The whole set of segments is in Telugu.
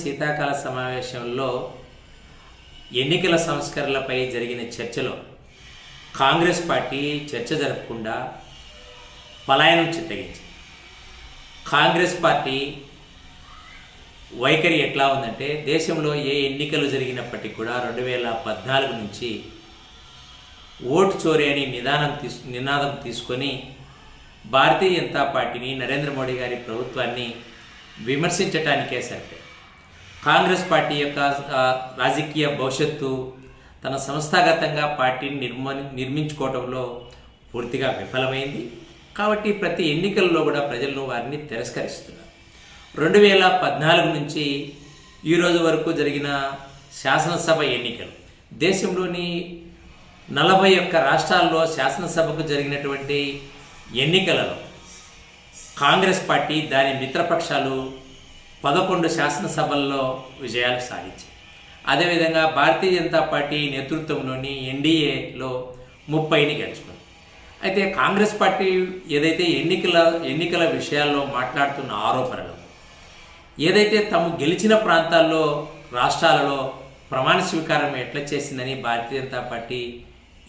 శీతాకాల సమావేశంలో ఎన్నికల సంస్కరణలపై జరిగిన చర్చలో కాంగ్రెస్ పార్టీ చర్చ జరపకుండా పలాయనం చిత్తగించింది. కాంగ్రెస్ పార్టీ వైఖరి ఎట్లా ఉందంటే దేశంలో ఏ ఎన్నికలు జరిగినప్పటికీ కూడా రెండు వేల పద్నాలుగు నుంచి ఓటు చోరీ అని నిదానం తీసు నినాదం తీసుకొని భారతీయ జనతా పార్టీని నరేంద్ర మోడీ గారి ప్రభుత్వాన్ని విమర్శించటానికే సరిపోయింది. కాంగ్రెస్ పార్టీ యొక్క రాజకీయ భవిష్యత్తు తన సంస్థాగతంగా పార్టీని నిర్మ నిర్మించుకోవడంలో పూర్తిగా విఫలమైంది. కాబట్టి ప్రతి ఎన్నికల్లో కూడా ప్రజలను వారిని తిరస్కరిస్తున్నారు. రెండు వేల పద్నాలుగు నుంచి ఈ రోజు వరకు జరిగిన శాసనసభ ఎన్నికలు. దేశంలోని నలభై ఒక్క రాష్ట్రాల్లో శాసనసభకు జరిగినటువంటి ఎన్నికలలో కాంగ్రెస్ పార్టీ దాని మిత్రపక్షాలు పదకొండు శాసనసభల్లో విజయాలు సాధించింది అదేవిధంగా భారతీయ జనతా పార్టీ నేతృత్వంలోని ఎన్డీఏలో ముప్పైని గెలుచుకుంది. అయితే కాంగ్రెస్ పార్టీ ఏదైతే ఎన్నికల ఎన్నికల విషయాల్లో మాట్లాడుతున్న ఆరోపణలు ఏదైతే తాము గెలిచిన ప్రాంతాల్లో రాష్ట్రాలలో ప్రమాణ స్వీకారం ఎట్లా చేసిందని భారతీయ జనతా పార్టీ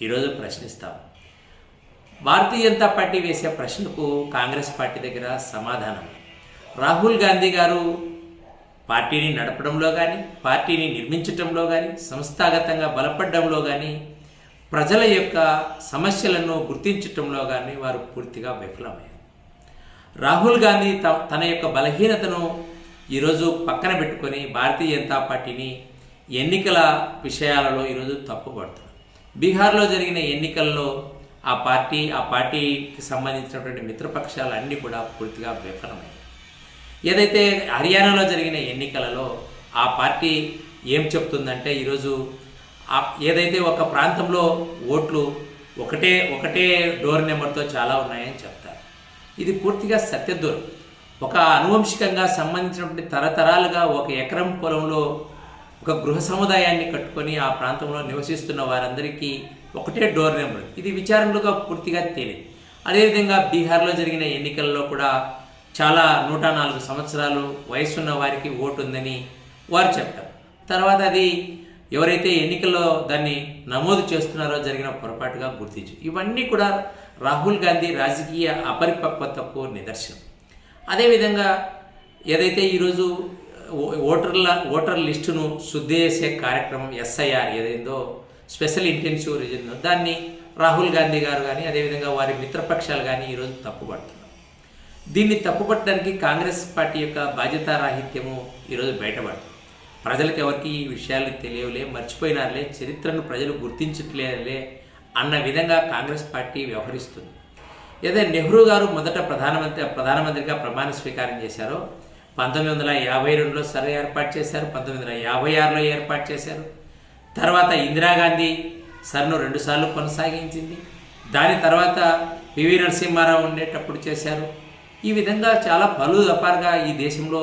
ఈరోజు ప్రశ్నిస్తాం భారతీయ జనతా పార్టీ వేసే ప్రశ్నకు కాంగ్రెస్ పార్టీ దగ్గర సమాధానం లేదు. రాహుల్ గాంధీ గారు పార్టీని నడపడంలో కానీ పార్టీని నిర్మించటంలో కానీ సంస్థాగతంగా బలపడడంలో కానీ ప్రజల యొక్క సమస్యలను గుర్తించటంలో కానీ వారు పూర్తిగా విఫలమయ్యారు. రాహుల్ గాంధీ త- తన యొక్క బలహీనతను ఈరోజు పక్కన పెట్టుకొని భారతీయ జనతా పార్టీని ఎన్నికల విషయాలలో ఈరోజు తప్పుపడుతున్నారు. బీహార్లో జరిగిన ఎన్నికల్లో ఆ పార్టీ ఆ పార్టీకి సంబంధించినటువంటి మిత్రపక్షాలన్నీ కూడా పూర్తిగా విఫలమయ్యాయి. ఏదైతే హర్యానాలో జరిగిన ఎన్నికలలో ఆ పార్టీ ఏం చెప్తుందంటే ఈరోజు ఏదైతే ఒక ప్రాంతంలో ఓట్లు ఒకటే ఒకటే డోర్ నెంబర్తో చాలా ఉన్నాయని చెప్తారు. ఇది పూర్తిగా సత్యదూరం ఒక అనువంశికంగా సంబంధించినటువంటి తరతరాలుగా ఒక ఎకరం పొలంలో ఒక గృహ సముదాయాన్ని కట్టుకొని ఆ ప్రాంతంలో నివసిస్తున్న వారందరికీ ఒకటే డోర్ నెంబర్. ఇది విచారణలుగా పూర్తిగా తేలింది. అదేవిధంగా బీహార్లో జరిగిన ఎన్నికల్లో కూడా చాలా నూట నాలుగు సంవత్సరాలు వయసున్న వారికి ఓటు ఉందని వారు చెప్తారు. తర్వాత అది ఎవరైతే ఎన్నికల్లో దాన్ని నమోదు చేస్తున్నారో జరిగిన పొరపాటుగా గుర్తించు. ఇవన్నీ కూడా రాహుల్ గాంధీ రాజకీయ అపరిపక్వతకు నిదర్శనం. అదేవిధంగా ఏదైతే ఈరోజు ఓటర్ల ఓటర్ లిస్టును శుద్ధి చేసే కార్యక్రమం ఎస్ఐఆర్ ఏదైందో స్పెషల్ ఇంటెన్సివ్ రిజన్ దాన్ని రాహుల్ గాంధీ గారు కానీ అదేవిధంగా వారి మిత్రపక్షాలు కానీ ఈరోజు తప్పుపడుతుంది దీన్ని తప్పుపట్టడానికి కాంగ్రెస్ పార్టీ యొక్క బాధ్యతారాహిత్యము ఈరోజు బయటపడుతుంది ప్రజలకు ఎవరికి ఈ విషయాలు తెలియవులే మర్చిపోయినారులే చరిత్రను ప్రజలు గుర్తించట్లేదులే అన్న విధంగా కాంగ్రెస్ పార్టీ వ్యవహరిస్తుంది. ఏదో నెహ్రూ గారు మొదట ప్రధానమంత్రి ప్రధానమంత్రిగా ప్రమాణ స్వీకారం చేశారో పంతొమ్మిది వందల యాభై రెండులో సర్ ఏర్పాటు చేశారు పంతొమ్మిది వందల యాభై ఆరులో ఏర్పాటు చేశారు. తర్వాత ఇందిరాగాంధీ సర్ను రెండుసార్లు కొనసాగించింది. దాని తర్వాత పివి నరసింహారావు ఉండేటప్పుడు చేశారు. ఈ విధంగా చాలా పలు దపారుగా ఈ దేశంలో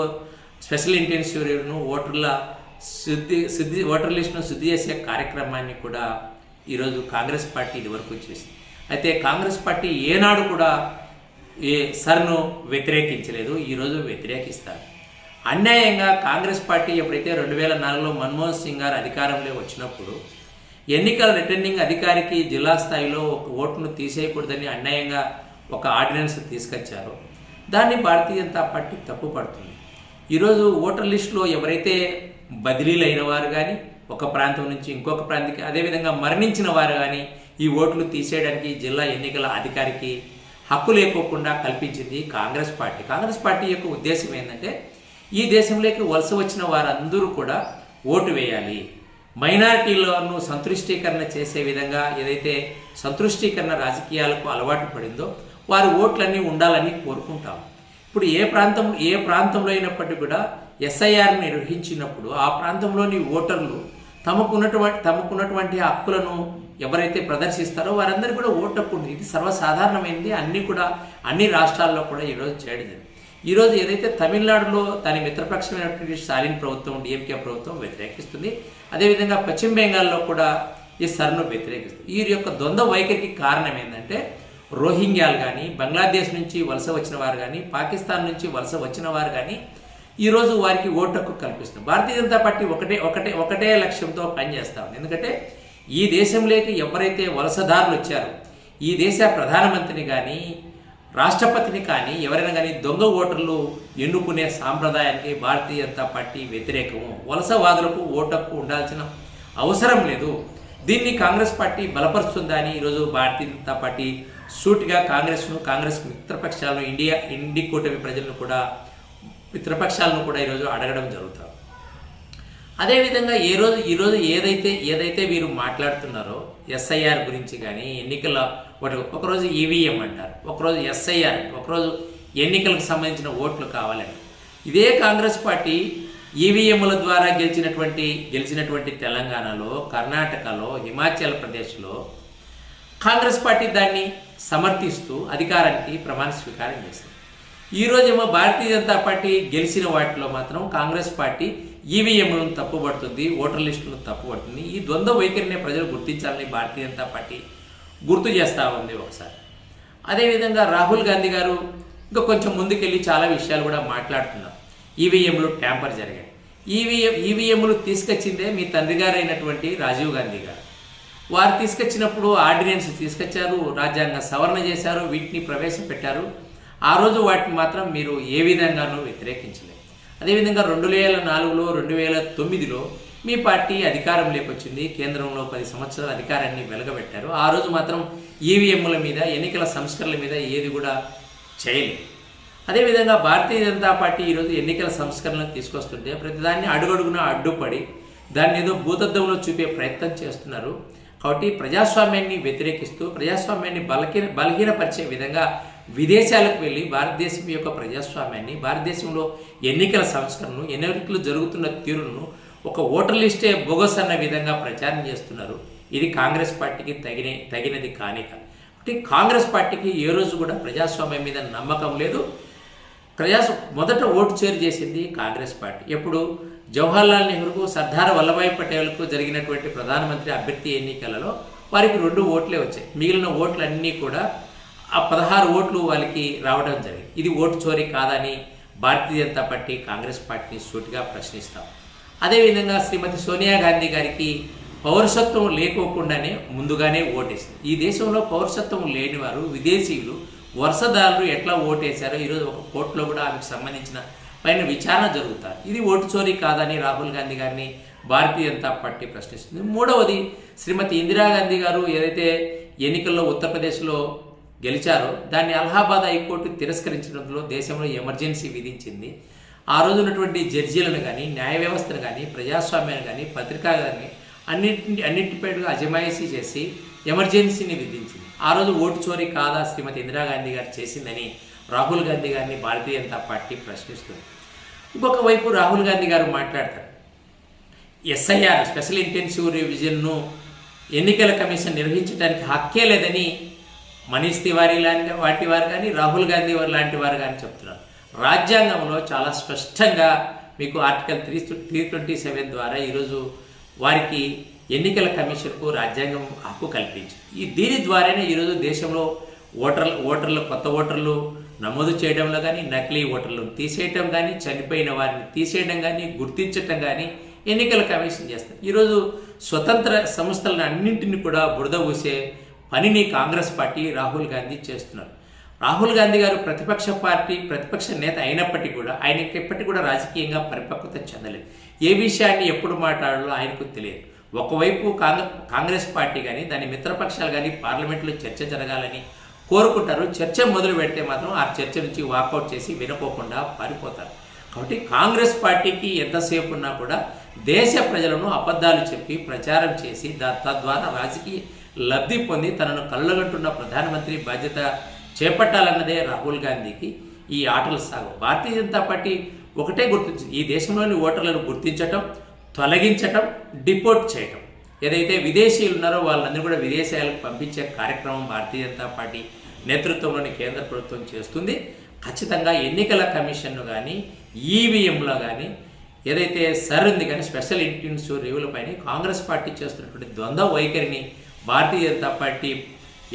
స్పెషల్ ఇంటెన్సివ్ను ఓటర్ల శుద్ధి శుద్ధి ఓటర్ లిస్టును శుద్ధి చేసే కార్యక్రమాన్ని కూడా ఈరోజు కాంగ్రెస్ పార్టీ ఇదివరకు చేసింది. అయితే కాంగ్రెస్ పార్టీ ఏనాడు కూడా ఏ సర్ను వ్యతిరేకించలేదు ఈరోజు వ్యతిరేకిస్తారు. అన్యాయంగా కాంగ్రెస్ పార్టీ ఎప్పుడైతే రెండు వేల నాలుగులో మన్మోహన్ సింగ్ గారు అధికారంలో వచ్చినప్పుడు ఎన్నికల రిటర్నింగ్ అధికారికి జిల్లా స్థాయిలో ఒక ఓటును తీసేయకూడదని అన్యాయంగా ఒక ఆర్డినెన్స్ తీసుకొచ్చారు. దాన్ని భారతీయ జనతా పార్టీ తప్పుపడుతుంది ఈరోజు ఓటర్ లిస్టులో ఎవరైతే బదిలీలు అయిన వారు కానీ ఒక ప్రాంతం నుంచి ఇంకొక ప్రాంతానికి అదేవిధంగా మరణించిన వారు కానీ ఈ ఓట్లు తీసేయడానికి జిల్లా ఎన్నికల అధికారికి హక్కు లేకోకుండా కల్పించింది కాంగ్రెస్ పార్టీ. కాంగ్రెస్ పార్టీ యొక్క ఉద్దేశం ఏంటంటే ఈ దేశంలోకి వలస వచ్చిన వారందరూ కూడా ఓటు వేయాలి. మైనారిటీలను సంతృష్టీకరణ చేసే విధంగా ఏదైతే సంతృష్టీకరణ రాజకీయాలకు అలవాటు పడిందో వారి ఓట్లన్నీ ఉండాలని కోరుకుంటాం. ఇప్పుడు ఏ ప్రాంతం ఏ ప్రాంతంలో అయినప్పటికీ కూడా ఎస్ఐఆర్ నిర్వహించినప్పుడు ఆ ప్రాంతంలోని ఓటర్లు తమకున్నటువంటి తమకున్నటువంటి హక్కులను ఎవరైతే ప్రదర్శిస్తారో వారందరూ కూడా ఓటు హక్కు ఇది సర్వసాధారణమైనది అన్ని కూడా అన్ని రాష్ట్రాల్లో కూడా ఈరోజు చేయడం ఈరోజు ఏదైతే తమిళనాడులో దాని మిత్రపక్షమైనటువంటి స్టాలిన్ ప్రభుత్వం డిఎంకే ప్రభుత్వం వ్యతిరేకిస్తుంది అదేవిధంగా పశ్చిమ బెంగాల్లో కూడా ఈ సర్ను వ్యతిరేకిస్తుంది. ఈ యొక్క ద్వంద్వ వైఖరికి కారణం ఏంటంటే రోహింగ్యాలు కానీ బంగ్లాదేశ్ నుంచి వలస వచ్చిన వారు కానీ పాకిస్తాన్ నుంచి వలస వచ్చిన వారు కానీ ఈరోజు వారికి ఓటు హక్కు కల్పిస్తుంది. భారతీయ జనతా పార్టీ ఒకటే ఒకటే ఒకటే లక్ష్యంతో పనిచేస్తా ఉంది. ఎందుకంటే ఈ దేశంలోకి ఎవరైతే వలసదారులు వచ్చారో ఈ దేశ ప్రధానమంత్రిని కానీ రాష్ట్రపతిని కానీ ఎవరైనా కానీ దొంగ ఓటర్లు ఎన్నుకునే సాంప్రదాయానికి భారతీయ జనతా పార్టీ వ్యతిరేకము. వలసవాదులకు ఓటు హక్కు ఉండాల్సిన అవసరం లేదు. దీన్ని కాంగ్రెస్ పార్టీ బలపరుస్తుందా అని ఈరోజు భారతీయ జనతా పార్టీ సూటిగా కాంగ్రెస్ను కాంగ్రెస్ మిత్రపక్షాలను ఇండియా ఇండి కూటమి ప్రజలను కూడా మిత్రపక్షాలను కూడా ఈరోజు అడగడం జరుగుతుంది అదేవిధంగా ఏ రోజు ఈరోజు ఏదైతే ఏదైతే వీరు మాట్లాడుతున్నారో ఎస్ఐఆర్ గురించి కానీ ఎన్నికల ఒకటి ఒకరోజు ఈవీఎం అంటారు. ఒకరోజు ఎస్ఐఆర్ ఒకరోజు ఎన్నికలకు సంబంధించిన ఓట్లు కావాలని. ఇదే కాంగ్రెస్ పార్టీ ఈవీఎంల ద్వారా గెలిచినటువంటి గెలిచినటువంటి తెలంగాణలో కర్ణాటకలో హిమాచల్ ప్రదేశ్లో కాంగ్రెస్ పార్టీ దాన్ని సమర్థిస్తూ అధికారానికి ప్రమాణ స్వీకారం చేసింది. ఈ రోజేమో భారతీయ జనతా పార్టీ గెలిచిన వాటిలో మాత్రం కాంగ్రెస్ పార్టీ ఈవీఎంలను తప్పుపడుతుంది ఓటర్ లిస్టులను తప్పుపడుతుంది. ఈ ద్వంద్వ వైఖరిని ప్రజలు గుర్తించాలని భారతీయ జనతా పార్టీ గుర్తు చేస్తూ ఉంది ఒకసారి. అదేవిధంగా రాహుల్ గాంధీ గారు ఇంకా కొంచెం ముందుకెళ్ళి చాలా విషయాలు కూడా మాట్లాడుతున్నారు. ఈవీఎంలు ట్యాంపర్ జరిగాయి. ఈవీఎం ఈవీఎంలు తీసుకొచ్చిందే మీ తండ్రి గారు అయినటువంటి రాజీవ్ గాంధీ గారు. వారు తీసుకొచ్చినప్పుడు ఆర్డినెన్స్ తీసుకొచ్చారు రాజ్యాంగ సవరణ చేశారు వీటిని ప్రవేశపెట్టారు. ఆ రోజు వాటిని మాత్రం మీరు ఏ విధంగానూ వ్యతిరేకించలేదు. అదేవిధంగా రెండు వేల నాలుగులో రెండు వేల తొమ్మిదిలో మీ పార్టీ అధికారం లేకొచ్చింది కేంద్రంలో పది సంవత్సరాల అధికారాన్ని వెలగబెట్టారు. ఆ రోజు మాత్రం ఈవీఎంల మీద ఎన్నికల సంస్కరణల మీద ఏది కూడా చేయలేదు. అదేవిధంగా భారతీయ జనతా పార్టీ ఈరోజు ఎన్నికల సంస్కరణలు తీసుకొస్తుంటే ప్రతిదాన్ని అడుగడుగున అడ్డుపడి దాన్ని ఏదో భూతద్దంలో చూపే ప్రయత్నం చేస్తున్నారు. కాబట్టి ప్రజాస్వామ్యాన్ని వ్యతిరేకిస్తూ ప్రజాస్వామ్యాన్ని బలహీన బలహీనపరిచే విధంగా విదేశాలకు వెళ్ళి భారతదేశం యొక్క ప్రజాస్వామ్యాన్ని భారతదేశంలో ఎన్నికల సంస్కరణను ఎన్నికలు జరుగుతున్న తీరును ఒక ఓటర్ లిస్టే బొగస్ అన్న విధంగా ప్రచారం చేస్తున్నారు. ఇది కాంగ్రెస్ పార్టీకి తగిన తగినది కానే కాదు కాబట్టి కాంగ్రెస్ పార్టీకి ఏ రోజు కూడా ప్రజాస్వామ్యం మీద నమ్మకం లేదు. ప్రజాస్ మొదట ఓటు చేరు చేసింది కాంగ్రెస్ పార్టీ. ఎప్పుడు? జవహర్లాల్ నెహ్రూకు సర్దార్ వల్లభాయ్ పటేల్కు జరిగినటువంటి ప్రధానమంత్రి అభ్యర్థి ఎన్నికలలో వారికి రెండు ఓట్లే వచ్చాయి. మిగిలిన ఓట్లన్నీ కూడా ఆ పదహారు ఓట్లు వాళ్ళకి రావడం జరిగింది. ఇది ఓటు చోరీ కాదని భారతీయ జనతా పార్టీ కాంగ్రెస్ పార్టీని సూటిగా ప్రశ్నిస్తాం. అదేవిధంగా శ్రీమతి సోనియా గాంధీ గారికి పౌరసత్వం లేకోకుండానే ముందుగానే ఓటేసింది. ఈ దేశంలో పౌరసత్వం లేని వారు విదేశీయులు వరుసదారులు ఎట్లా ఓటేశారో ఈరోజు ఒక కోర్టులో కూడా ఆమెకు సంబంధించిన పైన విచారణ జరుగుతారు. ఇది ఓటు చోరీ కాదని రాహుల్ గాంధీ గారిని భారతీయ జనతా పార్టీ ప్రశ్నిస్తుంది. మూడవది శ్రీమతి ఇందిరాగాంధీ గారు ఏదైతే ఎన్నికల్లో ఉత్తరప్రదేశ్లో గెలిచారో దాన్ని అలహాబాద్ హైకోర్టు తిరస్కరించడంలో దేశంలో ఎమర్జెన్సీ విధించింది. ఆ రోజు ఉన్నటువంటి జడ్జీలను కానీ న్యాయ వ్యవస్థను కానీ ప్రజాస్వామ్యాన్ని కానీ పత్రికా కానీ అన్నింటి అన్నింటిపై అజమాయిషీ చేసి ఎమర్జెన్సీని విధించింది. ఆ రోజు ఓటు చోరీ కాదా శ్రీమతి ఇందిరాగాంధీ గారు చేసిందని రాహుల్ గాంధీ గారిని భారతీయ జనతా పార్టీ ప్రశ్నిస్తుంది. ఇంకొక వైపు రాహుల్ గాంధీ గారు మాట్లాడతారు. ఎస్ఐఆర్ స్పెషల్ ఇంటెన్సివ్ రివిజన్ను ఎన్నికల కమిషన్ నిర్వహించడానికి హక్కే లేదని మనీష్ తివారీ లాంటి వాటి వారు కానీ రాహుల్ గాంధీ వారు లాంటి వారు కానీ చెప్తున్నారు. రాజ్యాంగంలో చాలా స్పష్టంగా మీకు article three three twenty seven ద్వారా ఈరోజు వారికి ఎన్నికల కమిషన్కు రాజ్యాంగం హక్కు కల్పించింది ఈ దీని ద్వారానే ఈరోజు దేశంలో ఓటర్లు ఓటర్లు కొత్త ఓటర్లు నమోదు చేయడంలో కానీ నకిలీ ఓటర్లను తీసేయటం కానీ చనిపోయిన వారిని తీసేయడం కానీ గుర్తించటం కానీ ఎన్నికల కమిషన్ చేస్తారు. ఈరోజు స్వతంత్ర సంస్థలను అన్నింటినీ కూడా బురద ఊసే పనిని కాంగ్రెస్ పార్టీ రాహుల్ గాంధీ చేస్తున్నారు. రాహుల్ గాంధీ గారు ప్రతిపక్ష పార్టీ ప్రతిపక్ష నేత అయినప్పటికీ కూడా ఆయనకి ఎప్పటికీ కూడా రాజకీయంగా పరిపక్వత చెందలేదు. ఏ విషయాన్ని ఎప్పుడు మాట్లాడాలో ఆయనకు తెలియదు. ఒకవైపు కాంగ్రెస్ కాంగ్రెస్ పార్టీ కానీ దాని మిత్రపక్షాలు కానీ పార్లమెంట్లో చర్చ జరగాలని కోరుకుంటారు. చర్చ మొదలు పెడితే మాత్రం ఆ చర్చ నుంచి వాకౌట్ చేసి వినకోకుండా పారిపోతారు. కాబట్టి కాంగ్రెస్ పార్టీకి ఎంతసేపు ఉన్నా కూడా దేశ ప్రజలను అబద్ధాలు చెప్పి ప్రచారం చేసి దా తద్వారా రాజకీయ లబ్ధి పొంది తనను కళ్ళగంటున్న ప్రధానమంత్రి బాధ్యత చేపట్టాలన్నదే రాహుల్ గాంధీకి ఈ ఆటలు సాగు. భారతీయ జనతా పార్టీ ఒకటే గుర్తించింది. ఈ దేశంలోని ఓటర్లను గుర్తించటం తొలగించటం డిపోర్ట్ చేయటం. ఏదైతే విదేశీయులు ఉన్నారో వాళ్ళందరూ కూడా విదేశాలకు పంపించే కార్యక్రమం భారతీయ జనతా పార్టీ నేతృత్వంలోని కేంద్ర ప్రభుత్వం చేస్తుంది. ఖచ్చితంగా ఎన్నికల కమిషన్ను కానీ ఈవీఎంలో కానీ ఏదైతే సర్ ఉంది కానీ స్పెషల్ ఇంటెన్సివ్ రివ్యూలపైన కాంగ్రెస్ పార్టీ చేస్తున్నటువంటి ద్వంద్వ వైఖరిని భారతీయ జనతా పార్టీ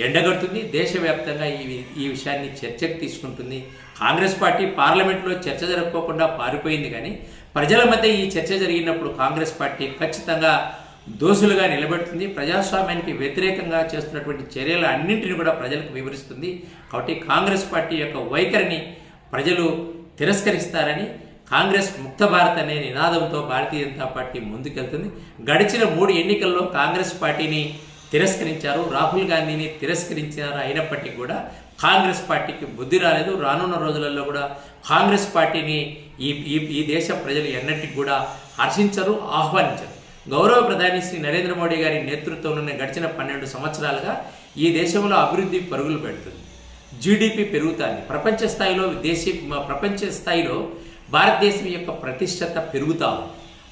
ఎండగడుతుంది. దేశవ్యాప్తంగా ఈ ఈ విషయాన్ని చర్చకు తీసుకుంటుంది. కాంగ్రెస్ పార్టీ పార్లమెంట్లో చర్చ జరుపుకోకుండా పారిపోయింది కానీ ప్రజల మధ్య ఈ చర్చ జరిగినప్పుడు కాంగ్రెస్ పార్టీ ఖచ్చితంగా దోషులుగా నిలబెడుతుంది. ప్రజాస్వామ్యానికి వ్యతిరేకంగా చేస్తున్నటువంటి చర్యలు అన్నింటిని కూడా ప్రజలకు వివరిస్తుంది. కాబట్టి కాంగ్రెస్ పార్టీ యొక్క వైఖరిని ప్రజలు తిరస్కరిస్తారని కాంగ్రెస్ ముక్త భారత్ అనే నినాదంతో భారతీయ జనతా పార్టీ ముందుకెళ్తుంది. గడిచిన మూడు ఎన్నికల్లో కాంగ్రెస్ పార్టీని తిరస్కరించారు. రాహుల్ గాంధీని తిరస్కరించారు అయినప్పటికీ కూడా కాంగ్రెస్ పార్టీకి బుద్ధి రాలేదు. రానున్న రోజులలో కూడా కాంగ్రెస్ పార్టీని ఈ ఈ ఈ దేశ ప్రజలు ఎన్నటికి కూడా హర్షించరు ఆహ్వానించరు. గౌరవ ప్రధాని శ్రీ నరేంద్ర మోడీ గారి నేతృత్వంలోనే గడిచిన పన్నెండు సంవత్సరాలుగా ఈ దేశంలో అభివృద్ధి పరుగులు పెడుతుంది. జీడిపి పెరుగుతుంది. ప్రపంచ స్థాయిలో దేశీ ప్రపంచ స్థాయిలో భారతదేశం యొక్క ప్రతిష్టత పెరుగుతా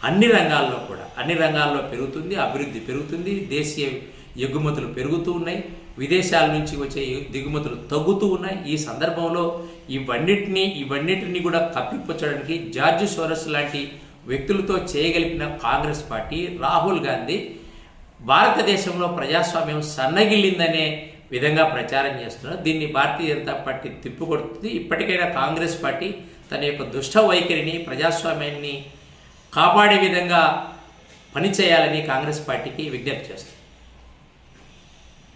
అన్ని రంగాల్లో కూడా అన్ని రంగాల్లో పెరుగుతుంది అభివృద్ధి పెరుగుతుంది దేశీయ ఎగుమతులు పెరుగుతూ ఉన్నాయి. విదేశాల నుంచి వచ్చే దిగుమతులు తగ్గుతూ ఉన్నాయి. ఈ సందర్భంలో ఇవన్నిటినీ ఇవన్నిటిని కూడా కప్పిపుచ్చడానికి జార్జ్ సోరస్ లాంటి వ్యక్తులతో చేయగలిగిన కాంగ్రెస్ పార్టీ రాహుల్ గాంధీ భారతదేశంలో ప్రజాస్వామ్యం సన్నగిల్లిందనే విధంగా ప్రచారం చేస్తున్నారు. దీన్ని భారతీయ జనతా పార్టీ తిప్పుకొడుతుంది. ఇప్పటికైనా కాంగ్రెస్ పార్టీ తన యొక్క దుష్ట వైఖరిని ప్రజాస్వామ్యాన్ని కాపాడే విధంగా పనిచేయాలని కాంగ్రెస్ పార్టీకి విజ్ఞప్తి చేస్తుంది.